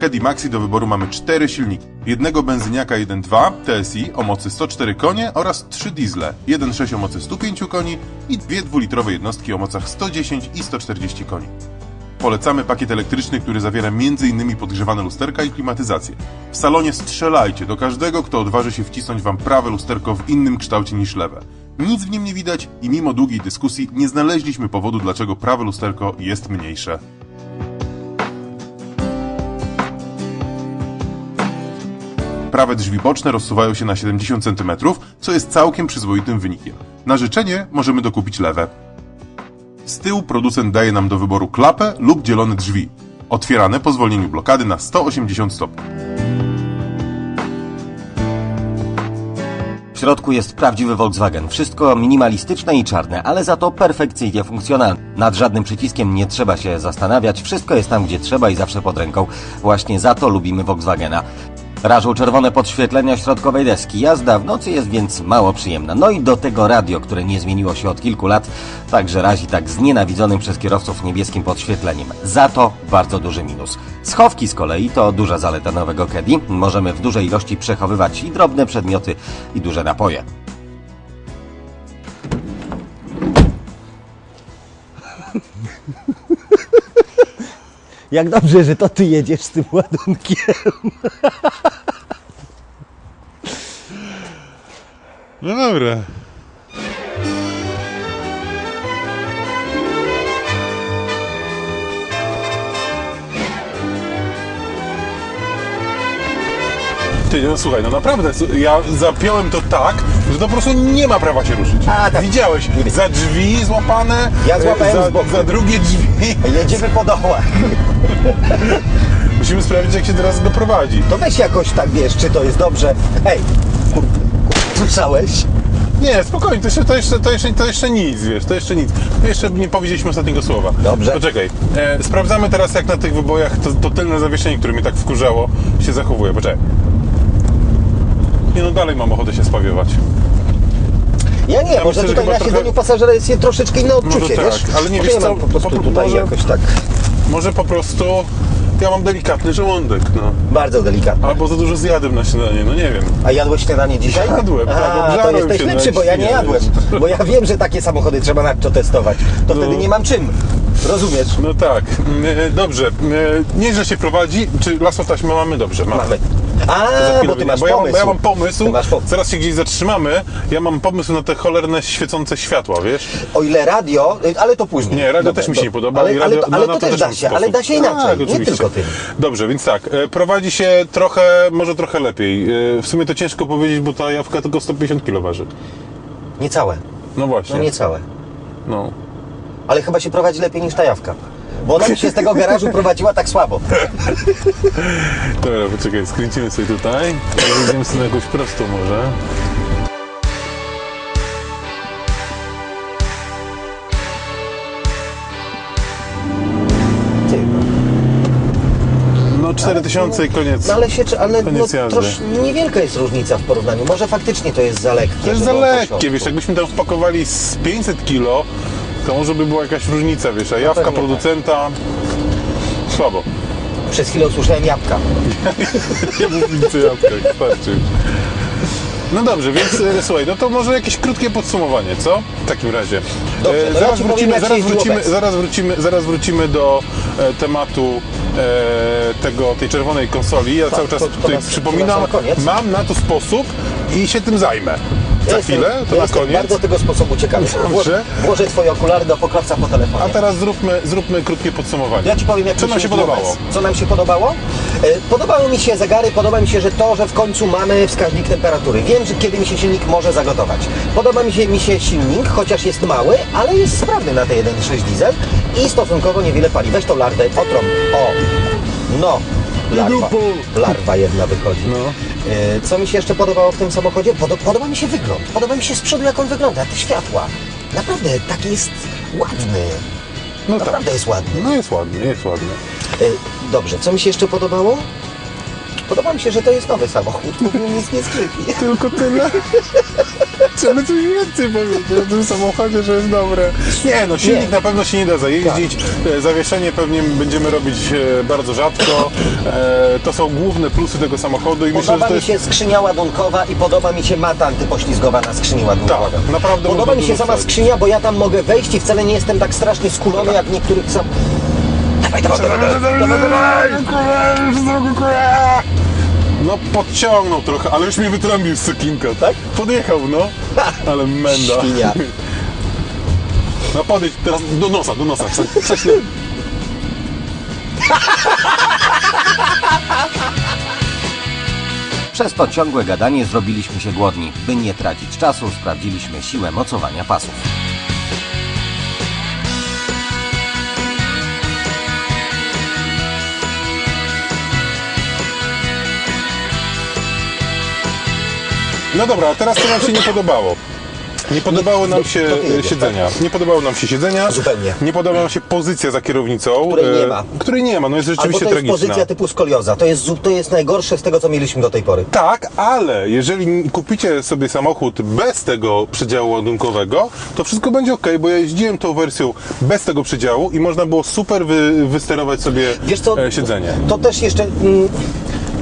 Caddy Maxi do wyboru mamy cztery silniki. Jednego benzyniaka 1.2 TSI o mocy 104 konie oraz trzy diesle 1.6 o mocy 105 koni i dwie dwulitrowe jednostki o mocach 110 i 140 koni. Polecamy pakiet elektryczny, który zawiera m.in. podgrzewane lusterka i klimatyzację. W salonie strzelajcie do każdego, kto odważy się wcisnąć wam prawe lusterko w innym kształcie niż lewe. Nic w nim nie widać i mimo długiej dyskusji nie znaleźliśmy powodu, dlaczego prawe lusterko jest mniejsze. Prawe drzwi boczne rozsuwają się na 70 cm, co jest całkiem przyzwoitym wynikiem. Na życzenie możemy dokupić lewe. Z tyłu producent daje nam do wyboru klapę lub dzielone drzwi, otwierane po zwolnieniu blokady na 180 stopni. W środku jest prawdziwy Volkswagen. Wszystko minimalistyczne i czarne, ale za to perfekcyjnie funkcjonalne. Nad żadnym przyciskiem nie trzeba się zastanawiać, wszystko jest tam, gdzie trzeba i zawsze pod ręką. Właśnie za to lubimy Volkswagena. Rażą czerwone podświetlenia środkowej deski. Jazda w nocy jest więc mało przyjemna. No i do tego radio, które nie zmieniło się od kilku lat, także razi tak znienawidzonym przez kierowców niebieskim podświetleniem. Za to bardzo duży minus. Schowki z kolei to duża zaleta nowego Caddy. Możemy w dużej ilości przechowywać i drobne przedmioty, i duże napoje. Jak dobrze, że to ty jedziesz z tym ładunkiem. No dobra. Ty, no słuchaj, no naprawdę, ja zapiąłem to tak, że to po prostu nie ma prawa się ruszyć. A, tak. Widziałeś, za drzwi złapane, Ja złapałem za, z boku. za drugie drzwi. Jedziemy po dołach. Musimy sprawdzić, jak się teraz doprowadzi. To weź jakoś tak, wiesz, czy to jest dobrze. Hej, słyszałeś? Nie, spokojnie, to jeszcze, to, jeszcze, to, jeszcze, to jeszcze nic, wiesz, to jeszcze nic. Jeszcze nie powiedzieliśmy ostatniego słowa. Dobrze. Poczekaj, e, sprawdzamy teraz, jak na tych wybojach to, to tylne zawieszenie, które mnie tak wkurzało, się zachowuje. Poczekaj. Nie no, dalej mam ochotę się spawiować. Ja nie, Ja może myślę, tutaj na trochę- siedzeniu pasażera jest troszeczkę inne odczucie, tak, wiesz? ale nie Może wiesz ja co, po prostu po- tutaj może- jakoś tak Może po prostu ja mam delikatny żołądek, no. bardzo delikatnie. Albo za dużo zjadłem na śniadanie, no nie wiem. A jadłeś śniadanie dzisiaj? Jadłem, tak, A, to jesteś lepszy, bo ja nie jadłem. Bo ja wiem, że takie samochody trzeba nadto testować. To wtedy nie mam czym. Rozumiesz? No tak, e, dobrze. E, Nieźle się prowadzi. Czy lasotaśmę mamy? Dobrze, mamy. Mamy. A, bo ty masz bo ja, mam, pomysł. bo ja mam pomysł, pomysł. zaraz się gdzieś zatrzymamy, ja mam pomysł na te cholerne świecące światła, wiesz? O ile radio, ale to później. Nie, radio Dobra, też mi się nie podoba. Ale, i ale, radio, to, ale na to też da się, ale sposób. da się inaczej, Tak, nie oczywiście. tylko tym. Dobrze, więc tak, e, prowadzi się trochę, może trochę lepiej. E, W sumie to ciężko powiedzieć, bo ta jawka tylko 150 kg waży. Niecałe, No właśnie. no niecałe. No. Ale chyba się prowadzi lepiej niż ta jawka. Bo ona mi się z tego garażu prowadziła tak słabo. Dobra, poczekaj, skręcimy sobie tutaj. Jedziemy sobie na jakąś prostą może. No. No 4000 i koniec. No ale się, ale no, Koniec jazdy. trosz, niewielka jest różnica w porównaniu. Może faktycznie to jest za lekkie. To jest za lekkie, wiesz, jakbyśmy tam wpakowali z 500 kilo, to może by była jakaś różnica, wiesz, a jawka pewnie tak. producenta słabo. Przez chwilę usłyszałem jabłka. Nie mów nic o jabłkach, starczy. No dobrze, więc e, słuchaj, no to może jakieś krótkie podsumowanie, co? W takim razie. Dobrze, E, ja zaraz, ci powiem, wrócimy, jak się zaraz, jeździło wrócimy, zaraz, wrócimy, zaraz wrócimy do e, tematu e, tego, tej czerwonej konsoli. Ja cały czas to- to tutaj na- to przypominam, na sam koniec. mam na to sposób i się tym zajmę. Za Ja chwilę, to ja na koniec. bardzo tego sposobu ciekawy. Włożę, włożę twoje okulary do pokrawca po telefonie. A teraz zróbmy, zróbmy krótkie podsumowanie. Ja Ci powiem, jak Co nam się podobało? Co nam się podobało? E, Podobały mi się zegary, podoba mi się, że to, że w końcu mamy wskaźnik temperatury. Wiem, że kiedy mi się silnik może zagotować. Podoba mi się, mi się silnik, chociaż jest mały, ale jest sprawny na te 1.6 diesel i stosunkowo niewiele pali. Weź tą larwę, otrąb. O, no. Larwa, larwa jedna wychodzi. No. E, Co mi się jeszcze podobało w tym samochodzie? Podo- podoba mi się wygląd. Podoba mi się z przodu, jak on wygląda, te światła. Naprawdę, taki jest ładny. No Naprawdę jest ładny. No jest ładny, jest ładny. E, Dobrze, co mi się jeszcze podobało? Podoba mi się, że to jest nowy samochód. Nic nie skrypi. Tylko tyle. Chcemy coś więcej powiedzieć o tym samochodzie, że jest dobre. Nie, no silnik Nie. na pewno się nie da zajeździć. E, Zawieszenie pewnie będziemy robić e, bardzo rzadko. E, To są główne plusy tego samochodu i myślę, Podoba to mi jest... się skrzynia ładunkowa i podoba mi się mata antypoślizgowa na skrzyni ładunkowej. Tak, naprawdę Podoba mi się sama skrzynia, bo ja tam mogę wejść i wcale nie jestem tak strasznie skulony jak w niektórych sam... Dawaj, dawaj, dawaj, dawaj, dawaj. No podciągnął trochę, ale już mnie wytrąbił z sukinka. Tak? Podjechał, no. Ale menda. Świnia. No podejdź teraz do nosa, do nosa. Prze- Prześlę. Przez to ciągłe gadanie zrobiliśmy się głodni. By nie tracić czasu, sprawdziliśmy siłę mocowania pasów. No dobra, a teraz co nam się nie podobało? Nie podobało nam się jedziesz, siedzenia. Nie podobało nam się siedzenia. Zupełnie. Nie podobała nam się pozycja za kierownicą. Której nie e, ma. Której nie ma, no jest Albo rzeczywiście to jest tragiczna. pozycja typu skolioza. To jest, to jest najgorsze z tego, co mieliśmy do tej pory. Tak, ale jeżeli kupicie sobie samochód bez tego przedziału ładunkowego, to wszystko będzie ok, bo ja jeździłem tą wersją bez tego przedziału i można było super wy, wysterować sobie Wiesz co, e, siedzenie. to też jeszcze... Mm,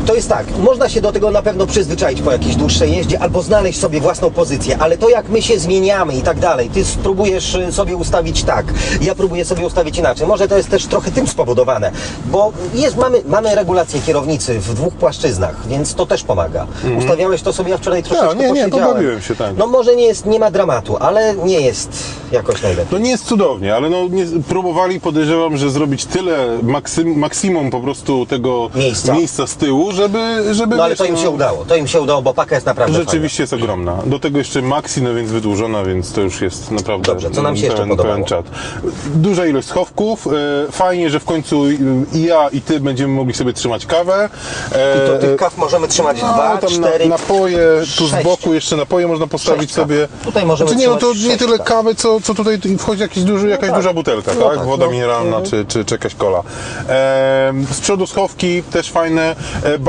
to jest tak, można się do tego na pewno przyzwyczaić po jakiejś dłuższej jeździe albo znaleźć sobie własną pozycję, ale to jak my się zmieniamy i tak dalej, ty spróbujesz y, sobie ustawić tak, ja próbuję sobie ustawić inaczej. Może to jest też trochę tym spowodowane, bo jest, mamy, mamy regulację kierownicy w dwóch płaszczyznach, więc to też pomaga. Ustawiałeś to sobie, ja wczoraj troszeczkę Mhm. nie, nie, posiedziałem. pobawiłem się, tak. No może nie jest, nie ma dramatu, ale nie jest jakoś najlepiej. No nie jest cudownie, ale no nie, próbowali, podejrzewam, że zrobić tyle maksym, maksimum po prostu tego Miejsca. z tyłu, żeby... żeby No ale wiesz, to im no, się udało, to im się udało, bo paka jest naprawdę Rzeczywiście jest ogromna. Do tego jeszcze Maxi, no więc wydłużona, więc to już jest naprawdę Dobrze, co nam się jeszcze pełen, podobało? pełen czat. Duża ilość schowków. e, Fajnie, że w końcu i ja i ty będziemy mogli sobie trzymać kawę. E, I to tych kaw możemy trzymać no, dwa, tam cztery, na, napoje, tu z boku jeszcze napoje można postawić kaw. sobie. Tutaj możemy znaczy, nie, no to nie tyle kaw. kawy, co, co tutaj wchodzi jakiś duży, jakaś tak. duża butelka, No tak? tak, Woda no. mineralna czy, czy, czy jakaś kola. E, z przodu schowki też fajne.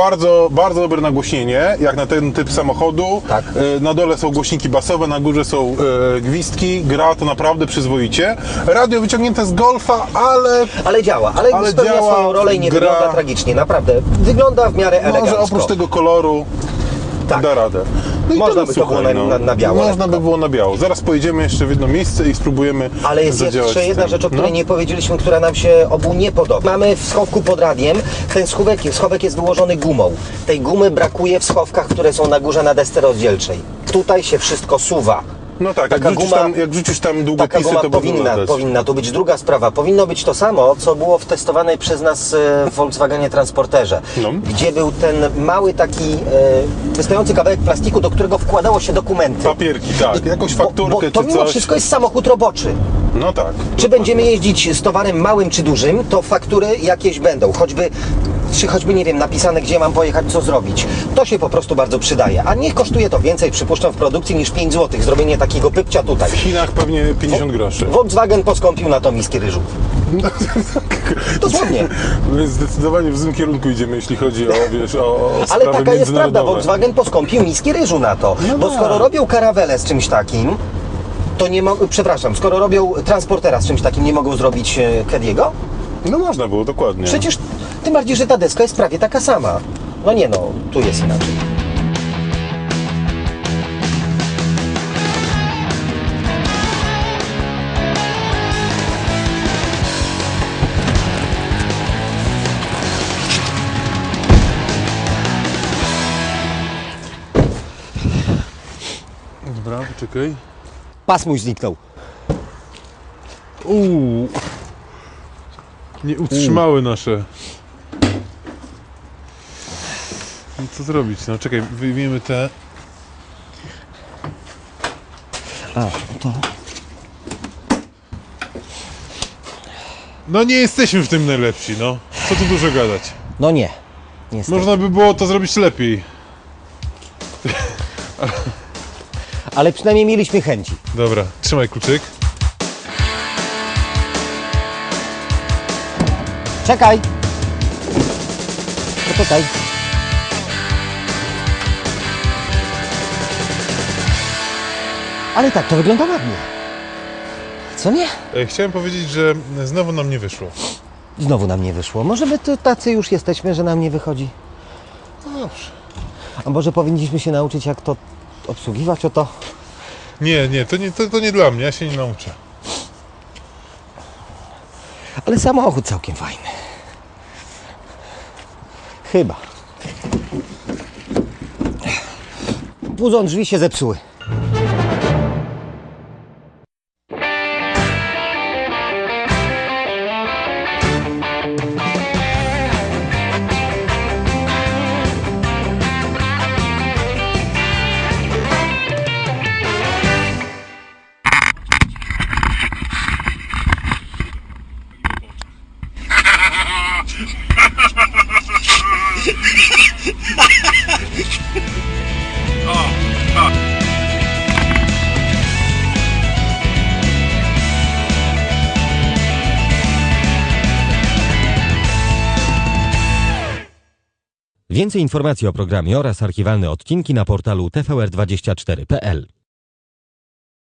Bardzo, bardzo dobre nagłośnienie, jak na ten typ samochodu. Tak. E, na dole są głośniki basowe, na górze są e, gwizdki. Gra to naprawdę przyzwoicie. Radio wyciągnięte z Golfa, ale Ale działa, ale, Ale spełnia działa, swoją rolę i nie gra. wygląda tragicznie, naprawdę. Wygląda w miarę może elegancko. oprócz tego koloru Tak. da radę. No Można by to było na- no. na- na biało Można lekko. by było na biało. Zaraz pojedziemy jeszcze w jedno miejsce i spróbujemy Ale jest jeszcze jedna rzecz, o której No. nie powiedzieliśmy, która nam się obu nie podoba. Mamy w schowku pod radiem, ten schowek, schowek jest wyłożony gumą. Tej gumy brakuje w schowkach, które są na górze na desce rozdzielczej. Tutaj się wszystko suwa. No tak, jak Taka wrzucisz, guma- tam, jak wrzucisz tam Taka długopisy, guma to powinna, powinna tu być druga sprawa. Powinno być to samo, co było w testowanej przez nas e, w Volkswagenie Transporterze, No. gdzie był ten mały taki e, wystający kawałek plastiku, do którego wkładało się dokumenty. Papierki, tak, jakąś fakturkę bo, bo to mimo coś. wszystko jest samochód roboczy. No tak. Czy będziemy jeździć z towarem małym czy dużym, to faktury jakieś będą, choćby czy choćby, nie wiem, napisane, gdzie mam pojechać, co zrobić. To się po prostu bardzo przydaje. A niech kosztuje to więcej, przypuszczam, w produkcji niż 5 zł. Zrobienie takiego pypcia tutaj. W Chinach pewnie 50 groszy. Volkswagen poskąpił na to miski ryżu. Dosłownie. My zdecydowanie w złym kierunku idziemy, jeśli chodzi o, wiesz, o, o Ale taka jest prawda. Volkswagen poskąpił miski ryżu na to. No bo tak. skoro robią karawelę z czymś takim, to nie mogą, przepraszam, skoro robią transportera z czymś takim, nie mogą zrobić e, Kediego? No można było, dokładnie. Przecież tym bardziej, że ta deska jest prawie taka sama. No nie no, tu jest inaczej. Dobra, poczekaj. Pas mój zniknął. Uuu. Nie utrzymały nasze. No co zrobić? No czekaj, wyjmiemy te. A, to... No nie jesteśmy w tym najlepsi, no. Co tu dużo gadać. No nie. Niestety. Można by było to zrobić lepiej. Ale przynajmniej mieliśmy chęci. Dobra, trzymaj kluczyk. Czekaj. Poczekaj. Ale tak, to wygląda ładnie. Co nie? E, Chciałem powiedzieć, że znowu nam nie wyszło. Znowu nam nie wyszło. Może my to tacy już jesteśmy, że nam nie wychodzi. No dobrze. A może powinniśmy się nauczyć, jak to obsługiwać o to? Nie, nie, to nie, to, to nie dla mnie, ja się nie nauczę. Ale samochód całkiem fajny. Chyba. Puzon drzwi się zepsuły. Więcej informacji o programie oraz archiwalne odcinki na portalu tvr24.pl.